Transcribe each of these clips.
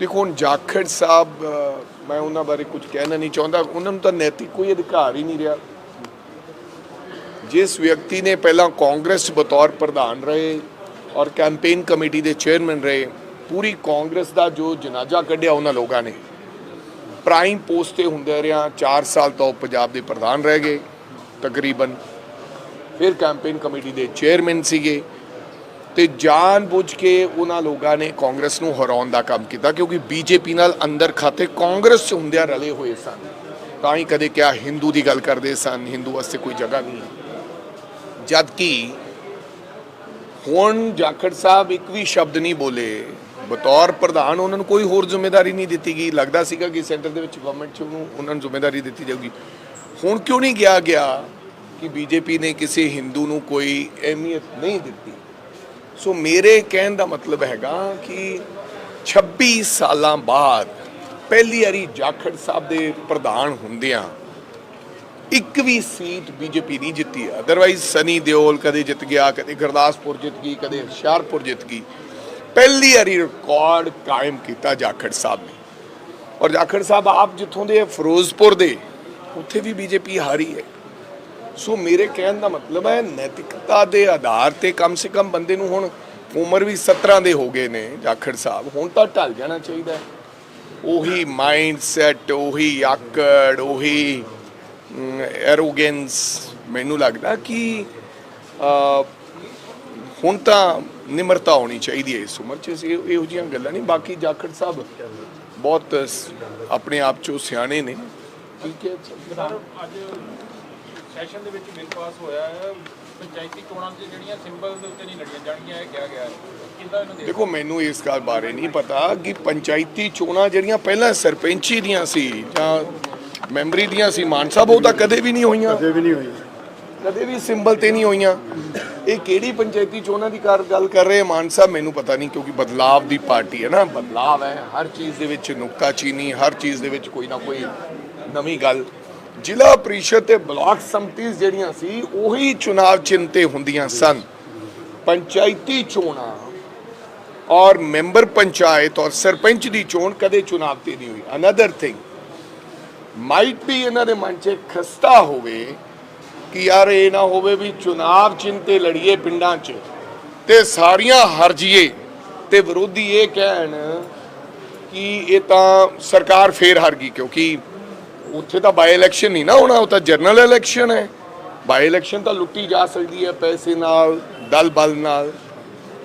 ਦੇਖੋ, ਹੁਣ ਜਾਖੜ ਸਾਹਿਬ ਮੈਂ ਉਹਨਾਂ ਬਾਰੇ ਕੁਝ ਕਹਿਣਾ ਨਹੀਂ ਚਾਹੁੰਦਾ। ਉਹਨਾਂ ਨੂੰ ਤਾਂ ਨੈਤਿਕ ਕੋਈ ਅਧਿਕਾਰ ਹੀ ਨਹੀਂ ਰਿਹਾ। ਜਿਸ ਵਿਅਕਤੀ ਨੇ ਪਹਿਲਾਂ ਕਾਂਗਰਸ ਬਤੌਰ ਪ੍ਰਧਾਨ ਰਹੇ ਔਰ ਕੈਂਪੇਨ ਕਮੇਟੀ ਦੇ ਚੇਅਰਮੈਨ ਰਹੇ, ਪੂਰੀ ਕਾਂਗਰਸ ਦਾ ਜੋ ਜਨਾਜ਼ਾ ਕੱਢਿਆ, ਉਹਨਾਂ ਲੋਕਾਂ ਨੇ। ਪ੍ਰਾਈਮ ਪੋਸਟ ਤੇ ਹੁੰਦੇ ਰਿਹਾ 4 ਸਾਲ ਤੋਂ ਉਹ ਪੰਜਾਬ ਦੇ ਪ੍ਰਧਾਨ ਰਹਿ ਗਏ, ਤਕਰੀਬਨ। ਫਿਰ ਕੈਂਪੇਨ ਕਮੇਟੀ ਦੇ ਚੇਅਰਮੈਨ ਸੀਗੇ। ਤੇ ਜਾਣ ਬੁੱਝ ਕੇ ਉਹਨਾਂ ਲੋਕਾਂ ਨੇ ਕਾਂਗਰਸ ਨੂੰ ਹਰਾਉਣ ਦਾ ਕੰਮ ਕੀਤਾ, ਕਿਉਂਕਿ ਬੀਜੇਪੀ ਨਾਲ ਅੰਦਰ ਖਾਤੇ ਕਾਂਗਰਸ ਚ ਹੁੰਦਿਆਂ ਰਲੇ ਹੋਏ ਸਨ। ਤਾਂ ਹੀ ਕਦੇ ਕਿਹਾ ਹਿੰਦੂ ਦੀ ਗੱਲ ਕਰਦੇ ਸਨ, ਹਿੰਦੂ ਵਾਸਤੇ ਕੋਈ ਜਗ੍ਹਾ ਨਹੀਂ। ਹੈ ਜਦ ਕਿ ਹੁਣ ਜਾਖੜ ਸਾਹਿਬ ਇੱਕ ਵੀ ਸ਼ਬਦ ਨਹੀਂ ਬੋਲੇ, ਬਤੌਰ ਪ੍ਰਧਾਨ ਉਹਨਾਂ ਨੂੰ ਕੋਈ ਹੋਰ ਜ਼ਿੰਮੇਵਾਰੀ ਨਹੀਂ ਦਿੱਤੀ ਗਈ। ਲੱਗਦਾ ਸੀਗਾ ਕਿ ਸੈਂਟਰ ਦੇ ਵਿੱਚ ਗਵਰਨਮੈਂਟ ਚ ਉਹਨੂੰ ਉਹਨਾਂ ਨੂੰ ਜ਼ਿੰਮੇਵਾਰੀ ਦਿੱਤੀ ਜਾਊਗੀ। ਹੁਣ ਕਿਉਂ ਨਹੀਂ ਗਿਆ ਗਿਆ ਕਿ ਬੀਜੇਪੀ ਨੇ ਕਿਸੇ ਹਿੰਦੂ ਨੂੰ ਕੋਈ ਅਹਿਮੀਅਤ ਨਹੀਂ ਦਿੱਤੀ? ਸੋ ਮੇਰੇ ਕਹਿਣ ਦਾ ਮਤਲਬ ਹੈਗਾ ਕਿ 26 ਸਾਲਾਂ ਬਾਅਦ ਪਹਿਲੀ ਵਾਰੀ ਜਾਖੜ ਸਾਹਿਬ ਦੇ ਪ੍ਰਧਾਨ ਹੁੰਦਿਆਂ ਇੱਕ ਵੀ ਸੀਟ ਬੀਜੇਪੀ ਨਹੀਂ ਜਿੱਤੀ। ਅਦਰਵਾਈਜ਼ ਸਨੀ ਦਿਓਲ ਕਦੇ ਜਿੱਤ ਗਿਆ, ਕਦੇ ਗੁਰਦਾਸਪੁਰ ਜਿੱਤ ਗਈ, ਕਦੇ ਹੁਸ਼ਿਆਰਪੁਰ ਜਿੱਤ ਗਈ। ਪਹਿਲੀ ਵਾਰੀ ਰਿਕਾਰਡ ਕਾਇਮ ਕੀਤਾ ਜਾਖੜ ਸਾਹਿਬ ਨੇ। ਔਰ ਜਾਖੜ ਸਾਹਿਬ ਆਪ ਜਿੱਥੋਂ ਦੇ ਫਿਰੋਜ਼ਪੁਰ ਦੇ, ਉੱਥੇ ਵੀ ਬੀਜੇਪੀ ਹਾਰੀ ਹੈ। ਸੋ ਮੇਰੇ ਕਹਿਣ ਦਾ ਮਤਲਬ ਹੈ, ਨੈਤਿਕਤਾ ਦੇ ਆਧਾਰ ਤੇ ਕਮ ਸੇ ਕਮ ਬੰਦੇ ਨੂੰ ਹੁਣ ਉਮਰ ਵੀ 17 ਦੇ ਹੋ ਗਏ ਨੇ, ਜਾਖੜ ਸਾਹਿਬ। ਹੁਣ ਤਾਂ ਢਲ ਜਾਣਾ ਚਾਹੀਦਾ ਹੈ। ਉਹੀ ਮਾਈਂਡ ਸੈਟ ਉਹੀ ਆਕੜ, ਉਹੀ ਐਰੋਗੈਂਸ ਮੈਨੂੰ ਲੱਗਦਾ ਕਿ ਹੁਣ ਤਾਂ ਨਿਮਰਤਾ ਹੋਣੀ ਚਾਹੀਦੀ ਹੈ ਇਸ ਉਮਰ 'ਚ। ਇਹੋ ਇਹੋ ਜਿਹੀਆਂ ਗੱਲਾਂ ਨਹੀਂ। ਬਾਕੀ ਜਾਖੜ ਸਾਹਿਬ ਬਹੁਤ ਆਪਣੇ ਆਪ 'ਚੋਂ ਸਿਆਣੇ ਨੇ। ਠੀਕ ਹੈ। ਸੈਸ਼ਨ ਦੇ ਵਿੱਚ ਬਿੱਲ ਪਾਸ ਹੋਇਆ ਹੈ। ਪੰਚਾਇਤੀ ਚੋਣਾਂ 'ਚ ਜਿਹੜੀਆਂ ਸਿੰਬਲ ਦੇ ਉੱਤੇ ਨਹੀਂ ਲੜੀਆਂ ਜਾਣਗੀਆਂ ਇਹ ਕਿਹਾ ਗਿਆ ਹੈ। ਦੇਖ ਮੈਨੂੰ ਇਸ ਗੱਲ ਬਾਰੇ ਨਹੀਂ ਪਤਾ ਕਿ ਪੰਚਾਇਤੀ ਚੋਣਾਂ ਜਿਹੜੀਆਂ ਪਹਿਲਾਂ ਸਰਪੰਚੀ ਦੀਆਂ ਸੀ ਜਾਂ ਮੈਂਬਰੀ ਦੀਆਂ ਸੀ ਮਾਨ ਸਾਹਿਬ ਉਹ ਤਾਂ ਕਦੇ ਵੀ ਨਹੀਂ ਹੋਈਆਂ। ਕਦੇ ਵੀ ਨਹੀਂ ਹੋਈ ਕਦੇ ਵੀ ਸਿੰਬਲ ਤੇ ਨਹੀਂ ਹੋਈਆਂ। ਇਹ ਕਿਹੜੀ ਪੰਚਾਇਤੀ ਚੋਣਾਂ ਦੀ ਕਰ ਗੱਲ ਕਰ ਰਹੇ ਮਾਨ ਸਾਹਿਬ ਮੈਨੂੰ ਪਤਾ ਨਹੀਂ ਕਿਉਂਕਿ ਬਦਲਾਵ ਦੀ ਪਾਰਟੀ ਹੈ ਨਾ। ਬਦਲਾਵ ਹੈ ਹਰ ਚੀਜ਼ ਦੇ ਵਿੱਚ ਨੁਕਤਾਚੀਨੀ ਹਰ ਚੀਜ਼ ਦੇ ਵਿੱਚ ਕੋਈ ਨਾ ਕੋਈ ਨਵੀਂ ਗੱਲ। ਜ਼ਿਲ੍ਹਾ ਪ੍ਰੀਸ਼ਦ ਤੇ ਬਲਾਕ ਸੰਮਤੀਆਂ ਜਿਹੜੀਆਂ ਸੀ, ਉਹੀ ਚੁਣਾਵ ਚਿੰਤੇ ਹੁੰਦੀਆਂ ਸਨ। ਪੰਚਾਇਤੀ ਚੋਣਾਂ ਔਰ ਮੈਂਬਰ ਪੰਚਾਇਤ ਔਰ ਸਰਪੰਚ ਦੀ ਚੋਣ ਕਦੇ ਚੁਣਾਵ ਤੇ ਨਹੀਂ ਹੋਈ। ਅਨਦਰ ਥਿੰਗ ਮਾਈਟ ਵੀ ਇਹਨਾਂ ਦੇ ਮਨ 'ਚ ਖਸਤਾ ਹੋਵੇ ਕਿ ਯਾਰ ਇਹ ਨਾ ਹੋਵੇ ਵੀ ਚੁਣਾਵ ਚਿੰਤੇ ਲੜੀਏ ਪਿੰਡਾਂ 'ਚ ਤੇ ਸਾਰੀਆਂ ਹਾਰ ਜੀਏ ਤੇ ਵਿਰੋਧੀ ਇਹ ਕਹਿਣ ਕਿ ਇਹ ਤਾਂ ਸਰਕਾਰ ਫੇਰ ਹਾਰ ਗਈ ਕਿਉਂਕਿ ਉੱਥੇ ਤਾਂ ਬਾਈ ਇਲੈਕਸ਼ਨ ਨਹੀਂ ਨਾ ਹੋਣਾ, ਉਹ ਤਾਂ ਜਨਰਲ ਇਲੈਕਸ਼ਨ ਹੈ। ਬਾਈ ਇਲੈਕਸ਼ਨ ਤਾਂ ਲੁੱਟੀ ਜਾ ਸਕਦੀ ਹੈ ਪੈਸੇ ਨਾਲ, ਦਲ ਬਲ ਨਾਲ।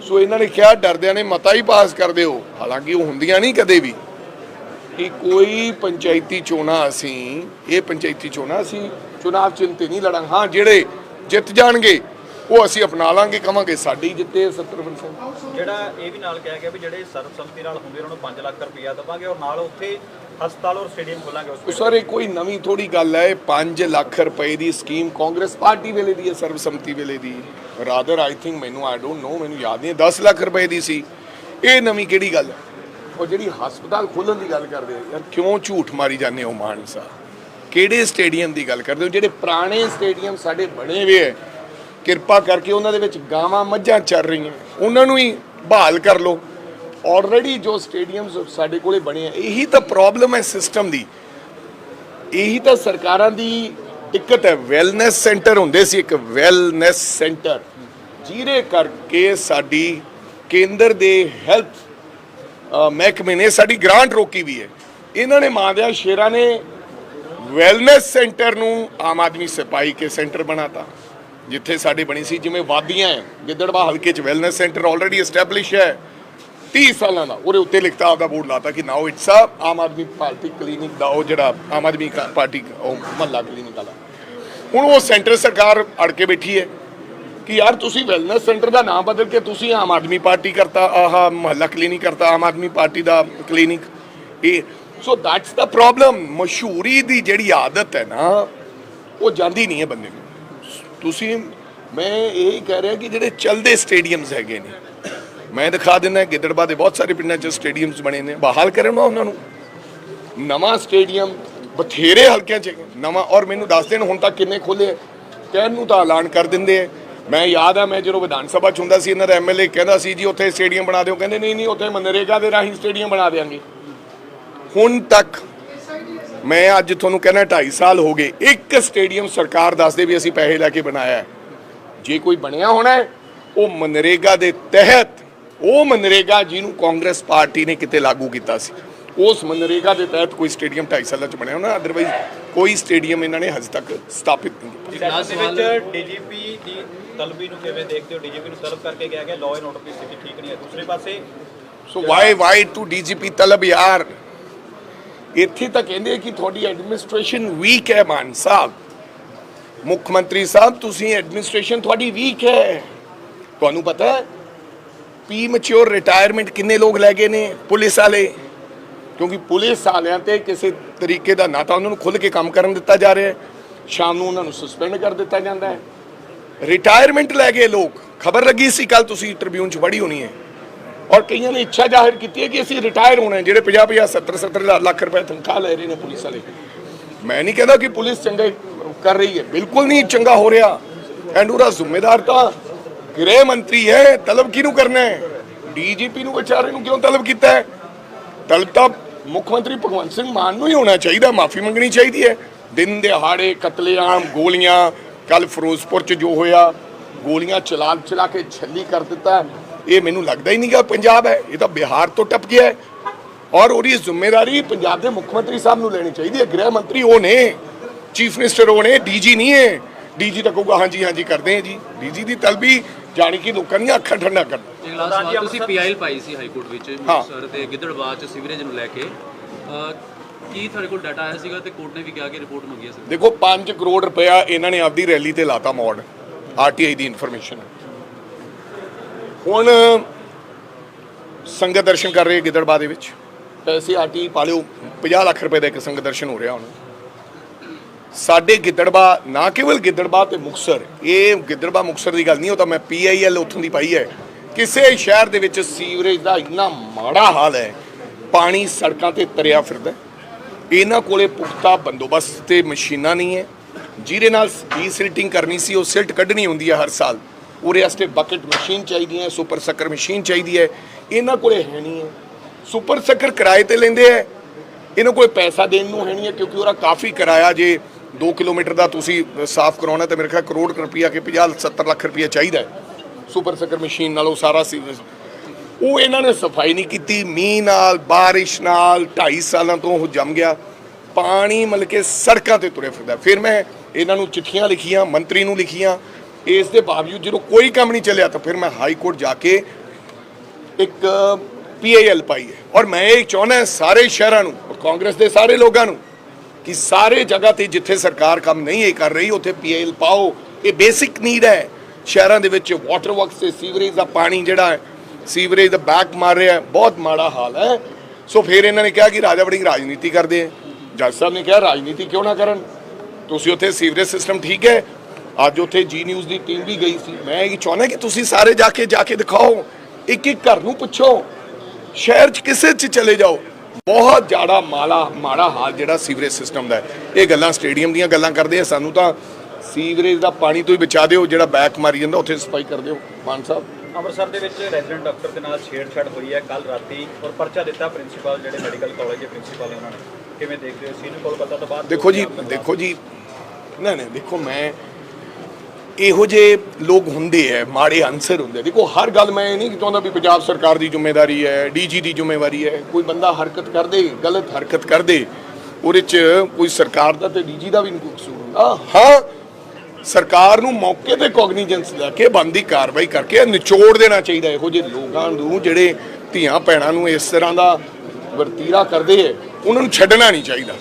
ਸੋ ਇਹਨਾਂ ਨੇ ਕਿਹਾ, ਡਰਦਿਆਂ ਨੇ ਮਤਾ ਹੀ ਪਾਸ ਕਰ ਦਿਓ। ਹਾਲਾਂਕਿ ਉਹ ਹੁੰਦੀਆਂ ਨਹੀਂ ਕਦੇ ਵੀ। ਕਿ ਕੋਈ ਪੰਚਾਇਤੀ ਚੋਣਾਂ ਅਸੀਂ, ਇਹ ਪੰਚਾਇਤੀ ਚੋਣਾਂ ਅਸੀਂ ਚੁਣਾਵ ਚਿੰਤੇ ਨਹੀਂ ਲੜਾਂਗੇ। ਹਾਂ, ਜਿਹੜੇ ਜਿੱਤ ਜਾਣਗੇ ਉਹ ਅਸੀਂ ਅਪਣਾ ਲਾਂਗੇ ਕਵਾਂਗੇ ਸਾਡੀ ਜਿੱਤੇ 70% ਜਿਹੜਾ ਇਹ ਵੀ ਨਾਲ ਕਿਹਾ ਗਿਆ ਵੀ ਜਿਹੜੇ ਸਰਬਸੰਮਤੀ ਨਾਲ ਹੁੰਦੇ ਉਹਨਾਂ ਨੂੰ 5 ਲੱਖ ਰੁਪਇਆ ਦੇਵਾਂਗੇ ਔਰ ਨਾਲ ਉੱਥੇ ਹਸਪਤਾਲ ਔਰ ਸਟੇਡੀਅਮ ਖੋਲਾਂਗੇ ਉਸ ਪਿੰਡ। ਸਰ ਇਹ ਕੋਈ ਨਵੀਂ ਥੋੜੀ ਗੱਲ ਹੈ ਇਹ 5 ਲੱਖ ਰੁਪਏ ਦੀ ਸਕੀਮ ਕਾਂਗਰਸ ਪਾਰਟੀ ਵੇਲੇ ਦੀ ਹੈ ਸਰਬਸੰਮਤੀ ਵੇਲੇ ਦੀ। ਰਾਦਰ ਆਈ ਥਿੰਕ ਮੈਨੂੰ ਆਈ ਡੋਨਟ ਨੋ ਮੈਨੂੰ ਯਾਦ ਨਹੀਂ 10 ਲੱਖ ਰੁਪਏ ਦੀ ਸੀ। ਇਹ ਨਵੀਂ ਕਿਹੜੀ ਗੱਲ ਹੈ? ਉਹ ਜਿਹੜੀ ਹਸਪਤਾਲ ਖੋਲਣ ਦੀ ਗੱਲ ਕਰਦੇ ਯਾਰ ਕਿਉਂ ਝੂਠ ਮਾਰੀ ਜਾਂਦੇ ਹੋ ਮਾਨਸਾ? ਕਿਹੜੇ ਸਟੇਡੀਅਮ ਦੀ ਗੱਲ ਕਰਦੇ ਹੋ? ਜਿਹੜੇ ਪੁਰਾਣੇ ਸਟੇਡੀਅਮ ਸਾਡੇ ਬਣੇ ਹੋਏ ਹੈ ਕਿਰਪਾ ਕਰਕੇ ਉਹਨਾਂ ਦੇ ਵਿੱਚ ਗਾਵਾਂ ਮੱਝਾਂ ਚੱਲ ਰਹੀਆਂ। ਉਹਨਾਂ ਨੂੰ ਹੀ ਬਹਾਲ ਕਰ ਲਓ। ਆਲਰੇਡੀ ਜੋ ਸਟੇਡੀਅਮਸ ਸਾਡੇ ਕੋਲੇ ਬਣੇ ਆ, ਇਹੀ ਤਾਂ ਪ੍ਰੋਬਲਮ ਹੈ ਸਿਸਟਮ ਦੀ। ਇਹੀ ਤਾਂ ਸਰਕਾਰਾਂ ਦੀ ਦਿੱਕਤ ਹੈ। ਵੈਲਨੈਸ ਸੈਂਟਰ ਹੁੰਦੇ ਸੀ ਇੱਕ ਵੈਲਨੈਸ ਸੈਂਟਰ ਜਿਹਦੇ ਕਰਕੇ ਸਾਡੀ ਕੇਂਦਰ ਦੇ ਹੈਲਥ ਮਹਿਕਮੇ ਨੇ ਸਾਡੀ ਗ੍ਰਾਂਟ ਰੋਕੀ ਵੀ ਹੈ। ਇਹਨਾਂ ਨੇ ਮਾਂਦਿਆ ਸ਼ੇਰਾਂ ਨੇ ਵੈਲਨੈਸ ਸੈਂਟਰ ਨੂੰ ਆਮ ਆਦਮੀ ਸਿਪਾਹੀ ਕੇ ਸੈਂਟਰ ਬਣਾਤਾ। ਜਿੱਥੇ ਸਾਡੇ ਬਣੀ ਸੀ, ਜਿਵੇਂ ਵਾਦੀਆਂ ਹੈ, ਗਿੱਦੜਵਾ ਹਲਕੇ ਚ ਵੈਲਨੈਸ ਸੈਂਟਰ ਆਲਰੇਡੀ ਐਸਟੈਬਲਿਸ਼ ਹੈ। 30 ਸਾਲਾਂ ਦਾ ਉਹਦੇ ਉੱਤੇ ਲਿਖਤਾ ਆਪਦਾ ਬੋਰਡ ਲਾਤਾ ਕਿ now it's a Aam Aadmi Party clinic ਦਾ ਉਹ ਜਿਹੜਾ ਆਮ ਆਦਮੀ ਪਾਰਟੀ ਉਹ ਮਹੱਲਾ ਕਲੀਨਿਕ ਵਾਲਾ। ਹੁਣ ਉਹ ਸੈਂਟਰ ਸਰਕਾਰ ਅੜ ਕੇ ਬੈਠੀ ਹੈ ਕਿ ਯਾਰ ਤੁਸੀਂ ਵੈਲਨੈਸ ਸੈਂਟਰ ਦਾ ਨਾਮ ਬਦਲ ਕੇ ਤੁਸੀਂ ਆਮ ਆਦਮੀ ਪਾਰਟੀ ਕਰਤਾ, ਆਹ ਮਹੱਲਾ ਕਲੀਨਿਕ ਕਰਤਾ, ਆਮ ਆਦਮੀ ਪਾਰਟੀ ਦਾ ਕਲੀਨਿਕ ਇਹ ਸੋ ਦੈਟਸ ਦਾ ਪ੍ਰੋਬਲਮ ਮਸ਼ਹੂਰੀ ਦੀ ਜਿਹੜੀ ਆਦਤ ਹੈ ਨਾ, ਉਹ ਜਾਂਦੀ ਨਹੀਂ ਹੈ ਬੰਦੇ ਨੂੰ। ਤੁਸੀਂ, ਮੈਂ ਇਹ ਕਹਿ ਰਿਹਾ ਕਿ ਜਿਹੜੇ ਚੱਲਦੇ ਸਟੇਡੀਅਮਸ ਹੈਗੇ ਨੇ, ਮੈਂ ਦਿਖਾ ਦਿੰਦਾ ਗਿੱਦੜਬਾ ਦੇ ਬਹੁਤ ਸਾਰੇ ਪਿੰਡਾਂ 'ਚ ਸਟੇਡੀਅਮਸ ਬਣੇ ਨੇ, ਬਹਾਲ ਕਰਨ ਉਹਨਾਂ ਨੂੰ। ਨਵਾਂ ਸਟੇਡੀਅਮ ਬਥੇਰੇ ਹਲਕਿਆਂ 'ਚ ਨਵਾਂ, ਔਰ ਮੈਨੂੰ ਦੱਸ ਦੇਣ ਹੁਣ ਤੱਕ ਕਿੰਨੇ ਖੋਲੇ ਕਹਿਣ ਨੂੰ ਤਾਂ ਐਲਾਨ ਕਰ ਦਿੰਦੇ ਆ। ਮੈਂ ਯਾਦ ਆ, ਮੈਂ ਜਦੋਂ ਵਿਧਾਨ ਸਭਾ ਚ ਹੁੰਦਾ ਸੀ, ਇਹਨਾਂ ਦਾ ਐਮਐਲਏ ਕਹਿੰਦਾ ਸੀ, ਜੀ, ਉੱਥੇ ਸਟੇਡੀਅਮ ਬਣਾ ਦਿਓ। ਕਹਿੰਦੇ, ਨਹੀਂ ਨਹੀਂ, ਉੱਥੇ ਮਨਰੇਗਾ ਦੇ ਰਾਹੀਂ ਸਟੇਡੀਅਮ ਬਣਾ ਦੇਾਂਗੇ ਹੁਣ ਤੱਕ ਮੈਂ ਅੱਜ ਤੁਹਾਨੂੰ ਕਹਿੰਦਾ 2.5 ਸਾਲ ਹੋ ਗਏ। ਇੱਕ ਸਟੇਡੀਅਮ ਸਰਕਾਰ ਦੱਸਦੇ ਵੀ ਅਸੀਂ ਪੈਸੇ ਲੈ ਕੇ ਬਣਾਇਆ ਜੇ ਕੋਈ ਬਣਿਆ ਹੋਣਾ ਉਹ ਮਨਰੇਗਾ ਦੇ ਤਹਿਤ ਉਹ ਮਨਰੇਗਾ ਜਿਹਨੂੰ ਕਾਂਗਰਸ ਪਾਰਟੀ ਨੇ ਕਿਤੇ ਲਾਗੂ ਕੀਤਾ ਸੀ। ਉਸ ਮਨਰੇਗਾ ਦੇ ਤਹਿਤ ਕੋਈ ਸਟੇਡੀਅਮ 2.5 ਸਾਲਾਂ ਚ ਬਣਿਆ ਹੋਣਾ ਅਦਰਵਾਈਜ਼ ਕੋਈ ਸਟੇਡੀਅਮ ਇਹਨਾਂ ਨੇ ਹਜੇ ਤੱਕ ਸਥਾਪਿਤ ਨਹੀਂ ਕੀਤਾ। ਦੇ ਵਿੱਚ ਡੀਜੀਪੀ ਦੀ ਤਲਬੀ ਨੂੰ ਕਿਵੇਂ ਦੇਖਦੇ ਹੋ? ਡੀਜੀਪੀ ਨੂੰ ਤਲਬ ਕਰਕੇ ਗਿਆ ਕਿ ਲਾਅ ਐਂਡ ਆਰਡਰ ਦੀ ਸਥਿਤੀ ਠੀਕ ਨਹੀਂ ਹੈ। ਦੂਸਰੇ ਪਾਸੇ so why why to DGP ਤਲਬ ਯਾਰ? ਇੱਥੇ ਤਾਂ ਕਹਿੰਦੇ ਕਿ ਤੁਹਾਡੀ ਐਡਮਿਨਿਸਟ੍ਰੇਸ਼ਨ ਵੀਕ ਹੈ ਮਾਨ ਸਾਹਿਬ। ਮੁੱਖ ਮੰਤਰੀ ਸਾਹਿਬ, ਤੁਸੀਂ ਐਡਮਿਨਿਸਟ੍ਰੇਸ਼ਨ ਤੁਹਾਡੀ ਵੀਕ ਹੈ। ਤੁਹਾਨੂੰ ਪਤਾ ਹੈ ਪੀ ਮੈਚੁਰ ਰਿਟਾਇਰਮੈਂਟ ਕਿੰਨੇ ਲੋਕ ਲੈ ਗਏ ਨੇ ਪੁਲਿਸ ਵਾਲੇ? ਕਿਉਂਕਿ ਪੁਲਿਸ ਵਾਲਿਆਂ ਤੇ ਕਿਸੇ ਤਰੀਕੇ ਦਾ ਨਾ ਤਾਂ ਉਹਨਾਂ ਨੂੰ ਖੁੱਲ ਕੇ ਕੰਮ ਕਰਨ ਦਿੱਤਾ ਜਾ ਰਿਹਾ ਹੈ। ਸ਼ਾਮ ਨੂੰ ਉਹਨਾਂ ਨੂੰ ਸਸਪੈਂਡ ਕਰ ਦਿੱਤਾ ਜਾਂਦਾ ਹੈ। ਰਿਟਾਇਰਮੈਂਟ ਲੈ ਗਏ ਲੋਕ। ਖਬਰ ਲੱਗੀ ਸੀ ਕੱਲ ਤੁਸੀਂ ਟ੍ਰਿਬਿਊਨ 'ਚ ਪੜ੍ਹੀ ਹੋਣੀ ਹੈ। ਔਰ ਕਈਆਂ ਨੇ ਇੱਛਾ ਜ਼ਾਹਿਰ ਕੀਤੀ ਹੈ ਕਿ ਅਸੀਂ ਰਿਟਾਇਰ ਹੋਣਾ ਹੈ, ਜਿਹੜੇ 50 50 70 70 ਲੱਖ ਰੁਪਏ ਤਨਖਾਹ ਲੈ ਰਹੇ ਨੇ ਪੁਲਿਸ ਵਾਲੇ। ਮੈਂ ਨਹੀਂ ਕਹਿੰਦਾ ਕਿ ਪੁਲਿਸ ਚੰਗਾ ਕਰ ਰਹੀ ਹੈ। ਬਿਲਕੁਲ ਨਹੀਂ ਚੰਗਾ ਹੋ ਰਿਹਾ। ਐਂਡ ਉਹਦਾ ਜ਼ਿੰਮੇਦਾਰ ਤਾਂ ਗ੍ਰਹਿ ਮੰਤਰੀ ਹੈ, ਤਲਬ ਕਿਹਨੂੰ ਕਰਨਾ ਹੈ? ਡੀਜੀਪੀ ਨੂੰ, ਵਿਚਾਰੇ ਨੂੰ ਕਿਉਂ ਤਲਬ ਕੀਤਾ ਹੈ? ਤਲਬ ਤਾਂ ਮੁੱਖ ਮੰਤਰੀ ਭਗਵੰਤ ਸਿੰਘ ਮਾਨ ਨੂੰ ਹੀ ਹੋਣਾ ਚਾਹੀਦਾ, ਮਾਫੀ ਮੰਗਣੀ ਚਾਹੀਦੀ ਹੈ। ਦਿਨ ਦਿਹਾੜੇ ਕਤਲੇਆਮ, ਗੋਲੀਆਂ ਕੱਲ ਫਿਰੋਜ਼ਪੁਰ ਚ ਜੋ ਹੋਇਆ, ਗੋਲੀਆਂ ਚਲਾ ਚਲਾ ਕੇ ਛੱਲੀ ਕਰ ਦਿੱਤਾ ਇਹ ਮੈਨੂੰ ਲੱਗਦਾ ਹੀ ਨਹੀਂਗਾ ਪੰਜਾਬ ਹੈ। ਇਹ ਤਾਂ ਬਿਹਾਰ ਤੋਂ ਟੱਪ ਗਿਆ ਹੈ। ਔਰ ਉਹਦੀ ਜ਼ਿੰਮੇਵਾਰੀ ਪੰਜਾਬ ਦੇ ਮੁੱਖ ਮੰਤਰੀ ਸਾਹਿਬ ਨੂੰ ਲੈਣੀ ਚਾਹੀਦੀ ਹੈ। ਗ੍ਰਹਿ ਮੰਤਰੀ ਉਹ ਨੇ ਚੀਫ ਮਿਨਿਸਟਰ ਉਹ ਨੇ ਡੀਜੀ ਨਹੀਂ ਹੈ। ਡੀਜੀ ਤਾਂ ਕਹੂਗਾ ਹਾਂਜੀ ਹਾਂਜੀ ਕਰਦੇ ਹਾਂ ਜੀ। ਡੀਜੀ ਦੀ ਤਲਬੀ ਜਾਣੀ ਕਿ ਲੋਕਾਂ ਦੀਆਂ ਅੱਖਾਂ ਠੰਡਾ ਕਰ ਇੱਕ ਲਾਸਟ ਸਵਾਲ ਤੁਸੀਂ ਪੀਆਈਐਲ ਪਾਈ ਸੀ ਹਾਈ ਕੋਰਟ ਵਿੱਚ। ਮੁਕਤਸਰ ਤੇ ਗਿੱਦੜਬਾਹ ਚ ਸੀਵਰੇਜ ਨੂੰ ਲੈ ਕੇ। ਕੀ ਤੁਹਾਡੇ ਕੋਲ ਡਾਟਾ ਆਇਆ ਸੀਗਾ ਤੇ ਕੋਰਟ ਨੇ ਵੀ ਕਿਹਾ ਕਿ ਰਿਪੋਰਟ ਮੰਗੀ ਸੀ ਦੇਖੋ 5 ਕਰੋੜ ਰੁਪਇਆ ਇਹਨਾਂ ਨੇ ਆਪਦੀ ਰੈਲੀ ਤੇ ਲਾਤਾ ਮੋੜ ਆਰਟੀਆਈ ਦੀ ਇਨਫੋਰਮੇਸ਼ਨ। ਹੁਣ ਸੰਗਤ ਦਰਸ਼ਨ ਕਰ ਰਹੇ ਗਿੱਦੜਬਾਹ ਦੇ ਵਿੱਚ। ਪੈਸੇ ਆਰਟੀ ਪਾ ਲਿਓ 50 ਲੱਖ ਰੁਪਏ ਦਾ ਇੱਕ ਸੰਗਤ ਦਰਸ਼ਨ ਹੋ ਰਿਹਾ ਹੁਣ। ਸਾਡੇ ਗਿੱਦੜਬਾਹ, ਨਾ ਕੇਵਲ ਗਿੱਦੜਬਾਹ ਤੇ ਮੁਕਸਰ ਇਹ ਗਿੱਦੜਬਾਹ ਮੁਕਸਰ ਦੀ ਗੱਲ ਨਹੀਂ, ਉਹ ਤਾਂ ਮੈਂ ਪੀਆਈਐਲ ਉੱਥੋਂ ਦੀ ਪਾਈ ਹੈ। ਕਿਸੇ ਸ਼ਹਿਰ ਦੇ ਵਿੱਚ ਸੀਵਰੇਜ ਦਾ ਇੰਨਾ ਮਾੜਾ ਹਾਲ ਹੈ, ਪਾਣੀ ਸੜਕਾਂ ਤੇ ਤਰਿਆ ਫਿਰਦਾ ਇਹਨਾਂ ਕੋਲੇ ਪੁਖਤਾ ਬੰਦੋਬਸਤ ਤੇ ਮਸ਼ੀਨਾਂ ਨਹੀਂ ਹੈ। ਜਿਹਦੇ ਨਾਲ ਡੀਸਿਲਟਿੰਗ ਕਰਨੀ ਸੀ, ਉਹ ਸਿਲਟ ਕੱਢਣੀ ਹੁੰਦੀ ਹੈ ਹਰ ਸਾਲ। ਉਹਦੇ ਵਾਸਤੇ ਬਕਟ ਮਸ਼ੀਨ ਚਾਹੀਦੀ ਹੈ ਸੁਪਰ ਸੱਕਰ ਮਸ਼ੀਨ ਚਾਹੀਦੀ ਹੈ। ਇਹਨਾਂ ਕੋਲੇ ਹੈ ਨਹੀਂ ਹੈ। ਸੁਪਰ ਸੱਕਰ ਕਿਰਾਏ ਤੇ ਲੈਂਦੇ ਹੈ। ਇਹਨਾਂ ਕੋਲੇ ਪੈਸਾ ਦੇਣ ਨੂੰ ਹੈ ਨਹੀਂ ਹੈ ਕਿਉਂਕਿ ਉਹਦਾ ਕਾਫੀ ਕਿਰਾਇਆ ਜੇ 2 ਕਿਲੋਮੀਟਰ ਦਾ ਤੁਸੀਂ ਸਾਫ਼ ਕਰਾਉਣਾ ਤਾਂ ਮੇਰੇ ਖਿਆਲ ਕਰੋੜ ਰੁਪਈਆ ਕਿ 50 70 ਲੱਖ ਰੁਪਈਆ ਚਾਹੀਦਾ ਹੈ। ਸੁਪਰ ਸੱਕਰ ਮਸ਼ੀਨ ਨਾਲ ਉਹ ਸਾਰਾ ਸੀ ਉਹ ਇਹਨਾਂ ਨੇ ਸਫ਼ਾਈ ਨਹੀਂ ਕੀਤੀ। ਮੀਂਹ ਨਾਲ, ਬਾਰਿਸ਼ ਨਾਲ 2.5 ਸਾਲਾਂ ਤੋਂ ਉਹ ਜੰਮ ਗਿਆ। ਪਾਣੀ ਮਤਲਬ ਕਿ ਸੜਕਾਂ ਤੇ ਤੁਰੇ ਫਿਰਦਾ। ਫਿਰ ਮੈਂ ਇਹਨਾਂ ਨੂੰ ਚਿੱਠੀਆਂ ਲਿਖੀਆਂ, ਮੰਤਰੀ ਨੂੰ ਲਿਖੀਆਂ। ਇਸ ਦੇ ਬਾਵਜੂਦ ਜਦੋਂ ਕੋਈ ਕੰਮ ਨਹੀਂ ਚੱਲਿਆ ਤਾਂ ਫਿਰ ਮੈਂ ਹਾਈ ਕੋਰਟ ਜਾ ਕੇ ਇੱਕ ਪੀਏਐਲ ਪਾਈ ਹੈ। ਔਰ ਮੈਂ ਇਹ ਚਾਹੁੰਦਾ ਸਾਰੇ ਸ਼ਹਿਰਾਂ ਨੂੰ ਔਰ ਕਾਂਗਰਸ ਦੇ ਸਾਰੇ ਲੋਕਾਂ ਨੂੰ ਕਿ ਸਾਰੇ ਜਗ੍ਹਾ ਤੇ ਜਿੱਥੇ ਸਰਕਾਰ ਕੰਮ ਨਹੀਂ ਇਹ ਕਰ ਰਹੀ, ਉੱਥੇ ਪੀਏਐਲ ਪਾਓ। ਇਹ ਬੇਸਿਕ ਨੀਡ ਹੈ। ਸ਼ਹਿਰਾਂ ਦੇ ਵਿੱਚ ਵਾਟਰ ਵਰਕਸ ਤੇ ਸੀਵਰੇਜ ਦਾ ਪਾਣੀ ਜਿਹੜਾ ਹੈ ਸੀਵਰੇਜ ਦਾ ਬੈਕ ਮਾਰ ਰਿਹਾ ਬਹੁਤ ਮਾੜਾ ਹਾਲ ਹੈ। ਸੋ ਫਿਰ ਇਹਨਾਂ ਨੇ ਕਿਹਾ ਕਿ ਰਾਜਾ ਵੜਿੰਗ ਰਾਜਨੀਤੀ ਕਰਦੇ ਹੈ। ਜੱਜ ਸਾਹਿਬ ਨੇ ਕਿਹਾ, ਰਾਜਨੀਤੀ ਕਿਉਂ ਨਾ ਕਰਨ? ਤੁਸੀਂ ਉੱਥੇ ਸੀਵਰੇਜ ਸਿਸਟਮ ਠੀਕ ਹੈ। ਅੱਜ ਉੱਥੇ ਜੀ ਨਿਊਜ਼ ਦੀ ਟੀਮ ਵੀ ਗਈ ਸੀ। ਮੈਂ ਇਹ ਚਾਹੁੰਦਾ ਕਿ ਤੁਸੀਂ ਸਾਰੇ ਜਾ ਕੇ ਜਾ ਕੇ ਦਿਖਾਓ। ਇੱਕ ਇੱਕ ਘਰ ਨੂੰ ਪੁੱਛੋ। ਸ਼ਹਿਰ 'ਚ ਕਿਸੇ 'ਚ ਚਲੇ ਜਾਓ। ਬਹੁਤ ਜ਼ਿਆਦਾ ਮਾਲਾ ਮਾੜਾ ਹਾਲ ਜਿਹੜਾ ਸੀਵਰੇਜ ਸਿਸਟਮ ਦਾ ਇਹ ਗੱਲਾਂ ਸਟੇਡੀਅਮ ਦੀਆਂ ਗੱਲਾਂ ਕਰਦੇ ਆ। ਸਾਨੂੰ ਤਾਂ ਸੀਵਰੇਜ ਦਾ ਪਾਣੀ ਤੋਂ ਹੀ ਬਚਾ ਦਿਓ। ਜਿਹੜਾ ਬੈਕ ਮਾਰੀ ਜਾਂਦਾ ਉੱਥੇ ਸਫ਼ਾਈ ਕਰ ਦਿਓ। ਮਾਨ ਸਾਹਿਬ। ਅੰਮ੍ਰਿਤਸਰ ਦੇ ਵਿੱਚ ਰੈਜ਼ੀਡੈਂਟ ਡਾਕਟਰ ਦੇ ਨਾਲ ਛੇੜਛਾੜ ਹੋਈ ਹੈ। ਕੱਲ ਰਾਤੀ ਔਰ ਪਰਚਾ ਦਿੱਤਾ ਪ੍ਰਿੰਸੀਪਲ ਜਿਹੜੇ ਮੈਡੀਕਲ ਕਾਲਜ ਦੇ ਪ੍ਰਿੰਸੀਪਲ ਨੇ ਉਹਨਾਂ ਨੇ। ਕਿਵੇਂ ਦੇਖਦੇ ਹੋ ਸੀਨੀਅਰ ਕੋਲ ਪਤਾ ਤੋਂ ਬਾਅਦ ਦੇਖੋ ਜੀ ਦੇਖੋ ਜੀ। ਨਹੀਂ ਨਹੀਂ ਦੇਖੋ ਮੈਂ ਇਹੋ ਜਿਹੇ ਲੋਕ ਹੁੰਦੇ ਐ, ਮਾੜੇ ਅਨਸਰ ਹੁੰਦੇ ਦੇਖੋ, ਹਰ ਗੱਲ ਮੈਂ ਇਹ ਨਹੀਂ ਚਾਹੁੰਦਾ ਵੀ ਪੰਜਾਬ ਸਰਕਾਰ ਦੀ ਜ਼ਿੰਮੇਵਾਰੀ ਹੈ ਡੀਜੀ ਦੀ ਜ਼ਿੰਮੇਵਾਰੀ ਹੈ ਕੋਈ ਬੰਦਾ ਹਰਕਤ ਕਰਦੇ, ਗਲਤ ਹਰਕਤ ਕਰਦੇ, ਉਹਦੇ 'ਚ ਕੋਈ ਸਰਕਾਰ ਦਾ ਤੇ ਡੀਜੀ ਦਾ ਵੀ ਨਹੀਂ ਕਸੂਰ ਹੁੰਦਾ। ਹਾਂ, ਸਰਕਾਰ ਨੂੰ ਮੌਕੇ ਤੇ ਕੋਗਨੀਜੈਂਸ ਲੈ ਕੇ ਬੰਦੀ ਕਾਰਵਾਈ ਕਰਕੇ ਨਿਚੋੜ ਦੇਣਾ ਚਾਹੀਦਾ ਇਹੋ ਜਿਹੇ ਲੋਕਾਂ ਨੂੰ, ਜਿਹੜੇ ਧੀਆਂ ਭੈਣਾਂ ਨੂੰ ਇਸ ਤਰ੍ਹਾਂ ਦਾ ਵਰਤੀਰਾ ਕਰਦੇ ਐ, ਉਹਨਾਂ ਨੂੰ ਛੱਡਣਾ ਨਹੀਂ ਚਾਹੀਦਾ।